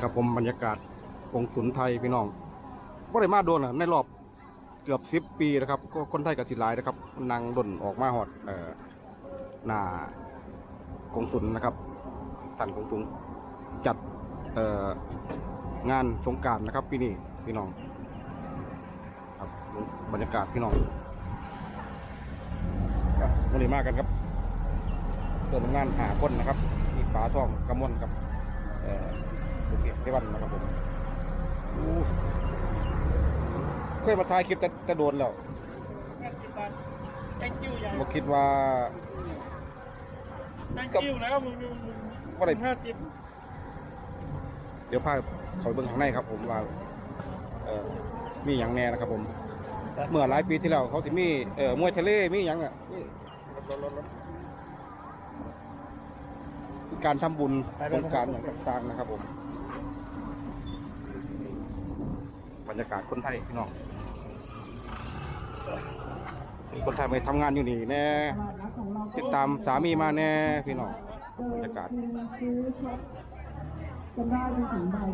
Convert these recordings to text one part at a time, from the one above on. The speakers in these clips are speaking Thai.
ครับผมบรรยากาศกงสุนไทยพี่น้องบ่ได้มาโดนอะในรอบเกือบสิบปีนะครับ ก็คนไทยกับสิหลายนะครับนางดนออกมาหอดเอ่อหน้ากงสุนนะครับท่านกงสุนจัดเอ่องานสงการนะครับปีนี้พี่น้อง ครับบรรยากาศพี่น้องครับวันนี้มากันครับเปิดงานหาคนนะครับมีป๋าทองกำมลกับเอ่อ ภูเก็ตเทวันนะครับผมอู้เคยมาถ่ายคลิปแต่แต่โดนแล้ว thank you ยังบ่คิดว่า thank you แล้วมึงมึงมึงว่าได้ห้าสิบเดี๋ยวพาเขาไปเบิ่งข้างในครับ ผมว่าเอ่อมีอย่างแน่นะครับผม เมื่อหลายปีที่แล้วเขาสิมีเอ่อมวยทะเลมีอย่างอะนี่คือการทำบุญสงกรารอย่างต่างๆนะครับผม บ รรยากาศคนไทยพี่น้องคนไทยไปทำงานอยู่นี่แน่ติดตามสามีมาแน่พี่น้องบรรยากาศ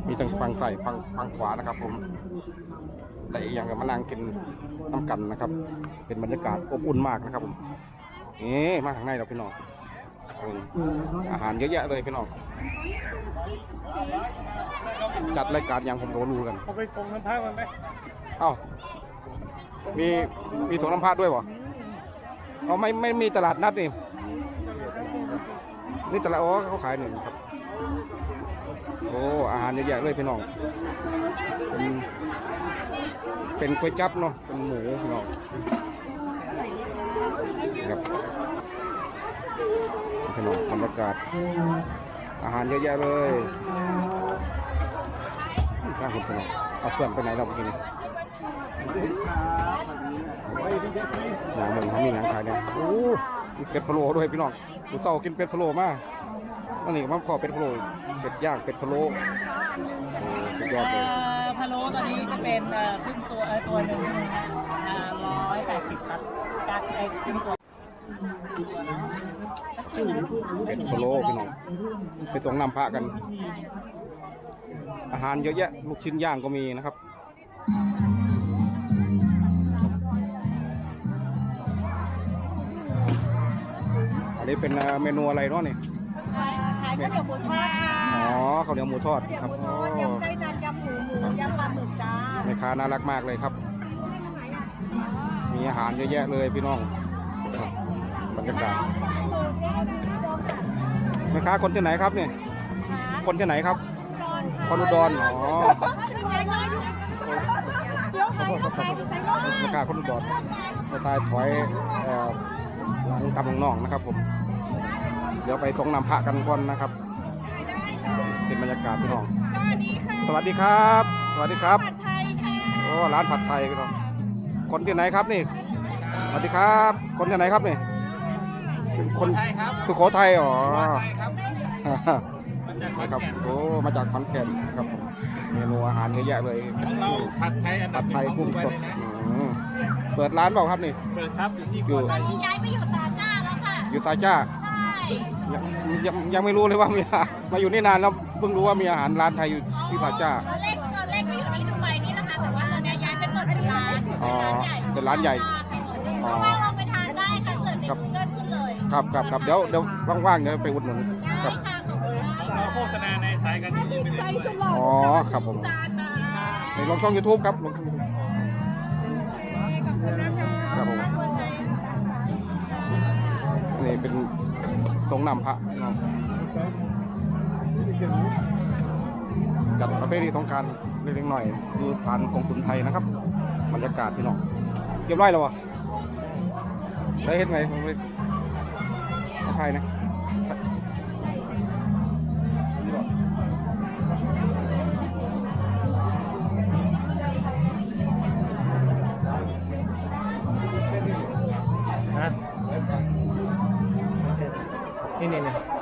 มีทั้งฟังใส่ฟังฟังขวานะครับ ผมแต่อีกอย่างก็มานั่งกินน้ำกันนะครับ เป็นบรรยากาศอบอุ่นมากนะครับผมนี่มาข้างในเราพี่น้อง อืมอาหารเยอะแยะเลยพี่น้องจัดรายการอย่างผมก็บ่รู้กันเอาไปส่งน้ำพักมันไหมเอ้ามีมีสงน้ำพาดด้วยวะเขาไม่ไม่มีตลาดนัดนี่นี่ตลาดอ๋อเขาขายหนึ่งครับโอ้อาหารเยอะแยะเลยพี่น้อง เป็นเป็นก๋วยจั๊บเนาะเป็นหมูพี่น้องครับ พี่น้องบรรยากาศ อาหารเยอะแยะเลยน่างคุณพี่น้องเอาเพื่อนไปไหนเราเมื่อกี้นี้อย่างมึงเขามีงานขายเนี่ยโอ้มีเป็ดพะโล้ด้วยพี่น้องดูเต่ากินเป็ดพะโล้มากอันนี้มันขอเป็ดพะโล้เป็ดย่างเป็ดพะโล้สุดยอดเลยพะโล้ตัวนี้จะเป็นครึ่งตัวตัวหนึ่งร้อยแปดสิบครับกาไอ้ครึ่งตัว เป็ดพะโล้พี่น้องไปส่งนำพระกัน อาหารเยอะแยะ ลูกชิ้นย่างก็มีนะครับอันนี้เป็นเอ่อเมนูอะไรเนาะนี่ขายข้าวเหนียวหมูทอดค่ะอ๋อข้าวเหนียวหมูทอดครับหมูโอ้ทอดยำไส้จันยำหมูหมูยำปลาหมึกจ้าแม่ค้าน่ารักมากเลยครับ มีอาหารเยอะแยะเลยพี่น้องครับ บรรยากาศแม่ค้าคนที่ไหนครับเนี่ยคนที่ไหนครับคนอุดรอ๋อเดี๋ยวขายก็ขายไปใส่ก็แม่ค้าคนอุดรมาตายถอยเอ่อหลังกำลังน้องนะครับผมเดี๋ยวไปส่งนำพระกันก่อนนะครับเป็นบรรยากาศพี่น้องสวัสดีค่ะสวัสดีครับ สวัสดีครับผัดไทยค่ะโอ้ร้านผัดไทยพี่น้องคนที่ไหนครับนี่สวัสดีครับ คนที่ไหนครับนี่ เป็นคนไทยครับสุโขทัยอ๋อไทยครับนะครับโอ้มาจากขอนแก่นครับผมเมนูอาหารเยอะแยะเลยของเราผัดไทยอันดัผับดหไทนึ่ยงกุ้งของสด้วดยนะอืมเปิดร้านเปล่าครับนี่ เปิดครับอยู่ที่อยู่ ตอนนี้ย้ายไปอยู่ตาจ้าแล้วค่ะ อยู่ซาจ้าใช่ยังยังยังไม่รู้เลยว่ามีมาอยู่นี่นานแล้วเพิ่งรู้ว่ามีอาหารร้านไทยอยู่ที่ซาจ้าตอนแรกตอนแรกที่ที่ดูไบนี่นะคะแต่ว่าตอนนี้ย้ายไปเปิดเป็นร้านอ๋อเป็นร้านใหญ่ เพราะว่าเราไปทานได้ค่ะเสิร์ฟในค ครับครับครับเดี๋ยวเดี๋ยวว่างๆเดี๋ยวไปอุดหนุนคได้รับค่ะขอบคุณค่ะเราโฆษณาในสายการบินเป็นใจสุดหล่ออ๋อครับผมจานมาในลงช่อง YouTube ครับลงช่อง YouTube ขอบคุณนะคะครับผมคนไทยนี่เป็นทรงนำพระเนาะจัดประเภทที่ต้องการเล็กๆหน่อยดูฐานกองสุนไทยนะครับบรรยากาศพี่น้องเรียบร้อยแล้ววะได้เห็นไงผม ไปเอาไทยนะนี่บ่นี่นี่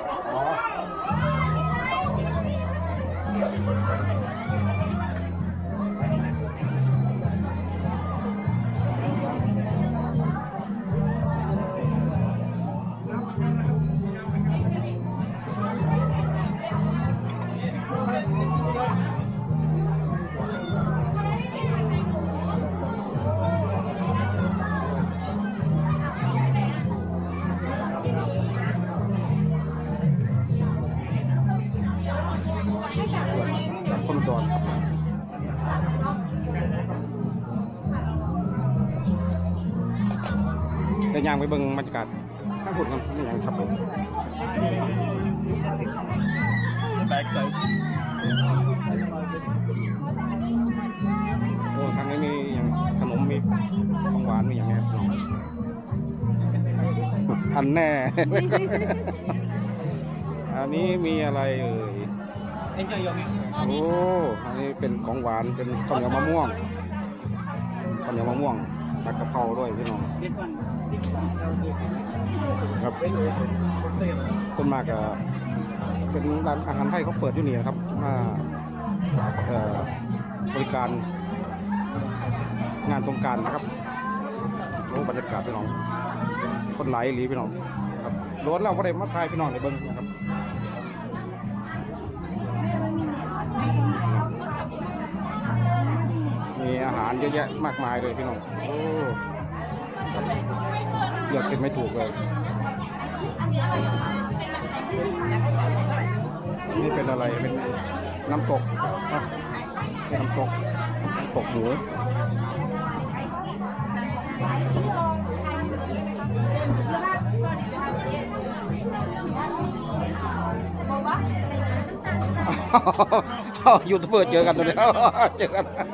เดินยางไปเบิ่งบรรยากาศข้างหุ่นกันนี่ยังครับผมแบกใส่โอ้ทางนี้มีอย่างขนมมีของหวานมีอย่างเงี้ยครับอันแน่ อันนี้มีอะไรเอ่ยเอ็นจอยยมิโอ้ อันนี้เป็นของหวาน เป็นข้าวเหนียวมะม่วงข้าวเหนียวมะม่วงผัดกะเพราด้วยพี่น้อง this one ครับต้นมากก็เป็นร้านอาหารไทยเขาเปิดอยู่นี่นะครับมาบริการงานสงการนะครับโอ้บรรยากาศพี่น้อง คนไหลายอีหลีพี่น้องครับล้วนเราก็ได้มาทายพี่น้องในเบิ้งนะครับมีอาหารเยอะแยะมากมายเลยพี่น้องโอ้ เลือกกินไม่ถูกเลย นี่เป็นอะไรเป็นน้ำตกนะเป็นน้ำตกน้ำตกหมูอ้าวยูทูบเบอร์เจอกันตัวเดียวเจอกันครับ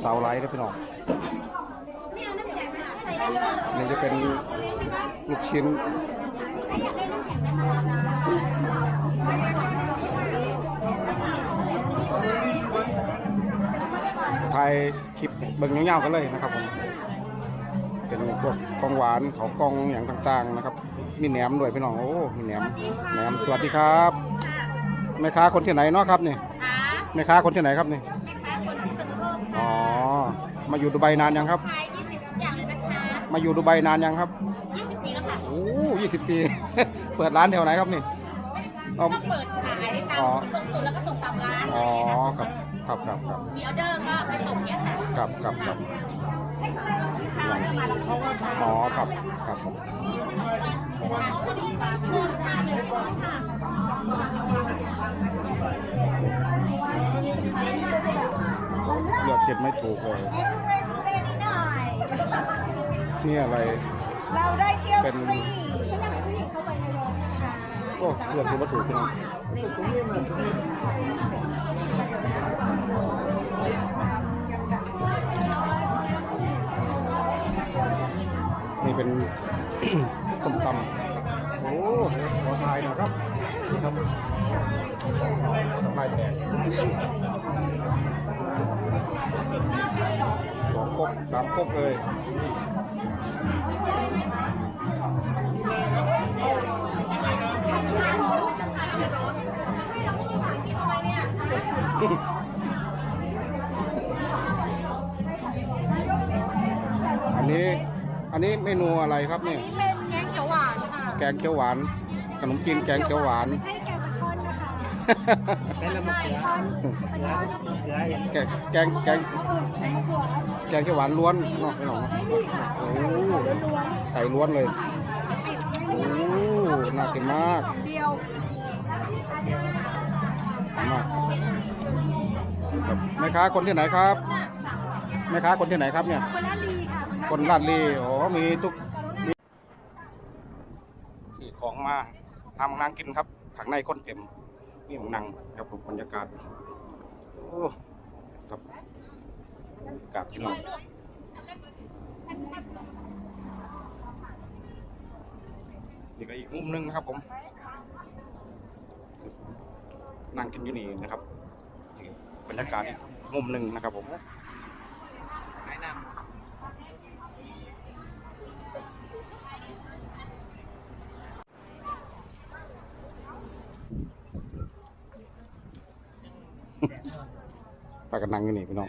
เสาไลท์นะพี่น้องนี่จะเป็นลูกชิ้นถ่ายคลิปเบิ่งยาวๆกันเลยนะครับผมเป็นพวกของหวานของกองอย่างต่างๆนะครับ มีแหนมด้วยพี่น้องโอ้มีแหนมแหนมสวัสดีครับแม่ค้าคนที่ไหนเนาะครับนี่ค่ะแม่ค้าคนที่ไหนครับนี่แม่ค้าคนพิษณุโลกอ๋อ มาอยู่ดูไบนานยังครับ ขาย20ทุกอย่างเลยนะคะมาอยู่ดูไบนานยังครับ20ปีแล้วค่ะโอ้ยี่สิบปี เปิดร้านแถวไหนครับนี่เอาก็เปิดขายตามอ๋อตรงสุดแล้วก็ส่งตามร้านอ๋อครับครับครับครับมีออเดอร์ก็ไปส่งเนี่ยค่ะครับครับครับถ้าออเดอร์มาแล้วเขาก็จะอ๋อครับครับผม กเก็บไม่ถูกเลย เอ็กซ์เรย์เรย์นิดหน่อย นี่อะไร เราได้เที่ยวเป็นฟรียังผู้หญิงเข้าไปในโรงใช่โอ้เลือกคือวัตถุพี่น้องนี่เป็น ส้มตำโอ้ขอทายหน่อยครับครับทายแตก สองครกสามครกเลยอันนี้ อันนี้เมนูอะไรครับนี่นี่เป็นแกงเขียวหวานค่ะ แกงเขียวหวาน ขนมจีนแกงเขียวหวานไม่ใช่ ใช้ละมะเขือเขือเห็นแกงแกงแกงเขือแกงเขียวหวานล้วนเนาะพี่น้องเนาะโอ้ไก่ล้วนเลยโอ้น่ากินมากมากแม่ค้าคนที่ไหนครับแม่ค้าคนที่ไหนครับเนี่ยคนละลีค่ะคนลาดลีอ๋อมีทุกมีสีของมาทำนางกินครับข้างในคนเต็ม นี่ของนังครับผมบรรยากาศโอ้ครับบรรยากาศที่น้องนี่ก็อีกมุมหนึงนะครับผม นั่งกินอยู่นี่นะครับบรรยากาศอีกมุมหนึ่งนะครับผม ปากันนั่งอยู่นี่พี่น้อง